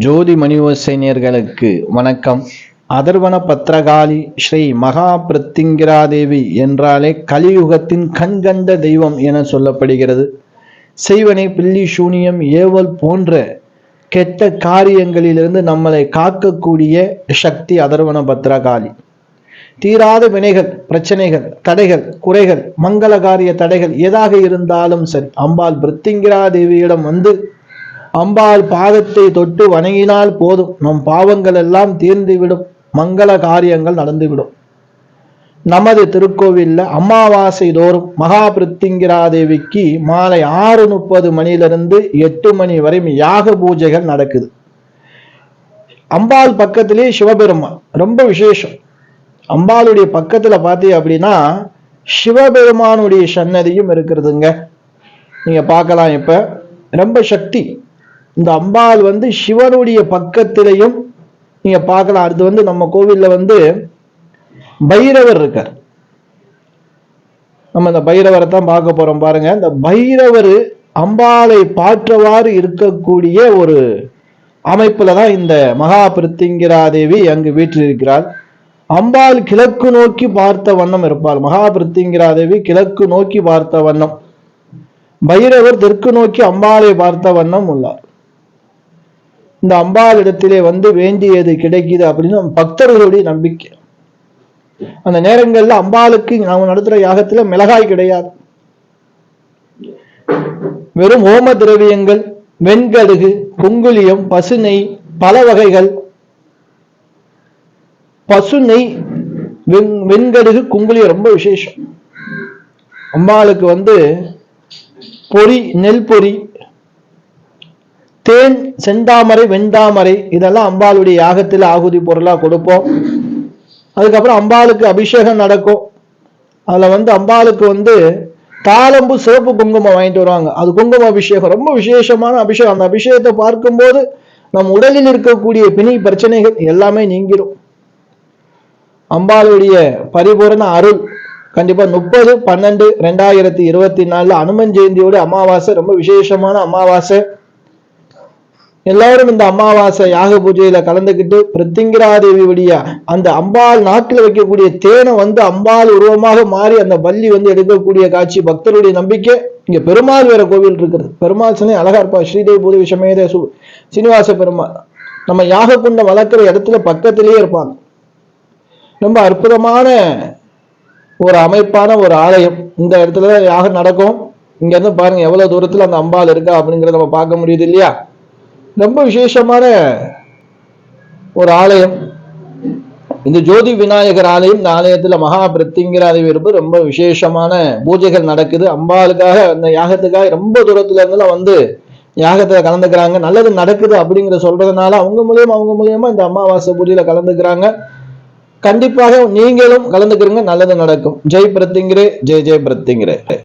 ஜோதி மணிவோசைனியர்களுக்கு வணக்கம். அதர்வன பத்ரகாளி ஸ்ரீ மகா பிரத்திங்கிராதேவி என்றாலே கலியுகத்தின் கண்கண்ட தெய்வம் என சொல்லப்படுகிறது. செய்வனை பில்லி சூனியம் ஏவல் போன்ற கெட்ட காரியங்களிலிருந்து நம்மளை காக்கக்கூடிய சக்தி அதர்வன பத்ரகாளி தீராத வினைகள் பிரச்சனைகள் தடைகள் குறைகள் மங்கள காரிய தடைகள் எதாக இருந்தாலும் சரி அம்பாள் பிருத்திங்கிரா தேவியிடம் வந்து அம்பாள் பாதத்தை தொட்டு வணங்கினால் போதும். நம் பாவங்கள் எல்லாம் தீர்ந்துவிடும். மங்கள காரியங்கள் நடந்துவிடும். நமது திருக்கோவிலில் அமாவாசை தோறும் மகா பிருத்திங்கிரா தேவிக்கு மாலை ஆறு முப்பது மணியிலிருந்து எட்டு மணி வரையும் யாக பூஜைகள் நடக்குது. அம்பாள் பக்கத்திலே சிவபெருமான். ரொம்ப விசேஷம். அம்பாளுடைய பக்கத்தில் பார்த்தீங்க அப்படின்னா சிவபெருமானுடைய சன்னதியும் இருக்கிறதுங்க. நீங்கள் பார்க்கலாம் இப்போ. ரொம்ப சக்தி. இந்த அம்பாள் வந்து சிவனுடைய பக்கத்திலையும் நீங்க பார்க்கலாம் அடுத்து வந்து நம்ம கோவில்ல வந்து பைரவர் இருக்கார். நம்ம இந்த பைரவரை தான் பார்க்க போறோம் பாருங்க. இந்த பைரவர் அம்பாளை பாற்றவாறு இருக்கக்கூடிய ஒரு அமைப்புல தான் இந்த மகா பிருத்திங்கிரா தேவி அங்கு வீற்றிருக்கிறார் அம்பாள் கிழக்கு நோக்கி பார்த்த வண்ணம் இருப்பாள். மகா பிருத்திங்கிரா தேவி கிழக்கு நோக்கி பார்த்த வண்ணம். பைரவர் தெற்கு நோக்கி அம்பாளை பார்த்த வண்ணம் உள்ளார். இந்த அம்பாளிடத்திலே வந்து வேண்டியது கிடைக்குது அப்படின்னு பக்தர்களுடைய நம்பிக்கை. அந்த நேரங்கள்ல அம்பாளுக்கு நாம நடத்துற யாகத்துல மிளகாய் கிடையாது. வெறும் ஓம திரவியங்கள் வெண்கடுகு குங்குலியம் பசுனை பல வகைகள். பசுனை வெண் வெண்கடுகு குங்குலியம் ரொம்ப விசேஷம். அம்பாளுக்கு வந்து பொறி நெல் பொறி தேன் செந்தாமரை வெண்தாமரை இதெல்லாம் அம்பாளுடைய யாகத்தில் ஆகுதி பொருளாக கொடுப்போம். அதுக்கப்புறம் அம்பாளுக்கு அபிஷேகம் நடக்கும். அதில் வந்து அம்பாளுக்கு வந்து தாளம்பு சிவப்பு குங்குமம் வாங்கிட்டு வருவாங்க. அது குங்கும அபிஷேகம். ரொம்ப விசேஷமான அபிஷேகம். அந்த அபிஷேகத்தை பார்க்கும்போது நம் உடலில் இருக்கக்கூடிய பிணி பிரச்சனைகள் எல்லாமே நீங்கிடும் அம்பாளுடைய பரிபூரண அருள் கண்டிப்பா முப்பது பன்னெண்டு ரெண்டாயிரத்தி இருபத்தி நாலுல அனுமன் ஜெயந்தியோட அமாவாசை ரொம்ப விசேஷமான அமாவாசை. எல்லாரும் இந்த அமாவாசை யாக பூஜையில கலந்துக்கிட்டு பிரத்திங்கிராதேவியுடைய அந்த அம்பாள் நாட்டில் வைக்கக்கூடிய தேனை வந்து அம்பாள் உருவமாக மாறி அந்த வள்ளி வந்து எடுக்கக்கூடிய காட்சி பக்தருடைய நம்பிக்கை. இங்க பெருமாள் வேற கோவில் இருக்குது பெருமாள் சனி அழகா இருப்பா ஸ்ரீதேவி பூதேவி சமேத சு சீனிவாச பெருமாள். நம்ம யாக குண்டம் வளர்க்குற இடத்துல பக்கத்திலேயே இருப்பாங்க. ரொம்ப அற்புதமான ஒரு அமைப்பான ஒரு ஆலயம். இந்த இடத்துல தான் யாகம் நடக்கும். இங்க இருந்து பாருங்க எவ்வளவு தூரத்துல அந்த அம்பாள் இருக்கா அப்படிங்கறத நம்ம பார்க்க முடியுது இல்லையா? ரொம்ப விசேஷமான ஒரு ஆலயம். இந்த ஜோதி விநாயகர் ஆலயம் இந்த ஆலயத்துல மகா ஆலயம் இருப்பது ரொம்ப விசேஷமான பூஜைகள் நடக்குது. அம்பாளுக்காக அந்த யாகத்துக்காக ரொம்ப தூரத்துல இருந்தெல்லாம் வந்து யாகத்தில் கலந்துக்கிறாங்க. நல்லது நடக்குது அப்படிங்கிற சொல்றதுனால அவங்க மூலியமா அவங்க மூலியமா இந்த அமாவாசை பூஜையில கலந்துக்கிறாங்க. கண்டிப்பாக நீங்களும் கலந்துக்கிறீங்க நல்லது நடக்கும். ஜெய் பிரத்திங்கிரே ஜெய் ஜெய் பிரத்திங்கிரே.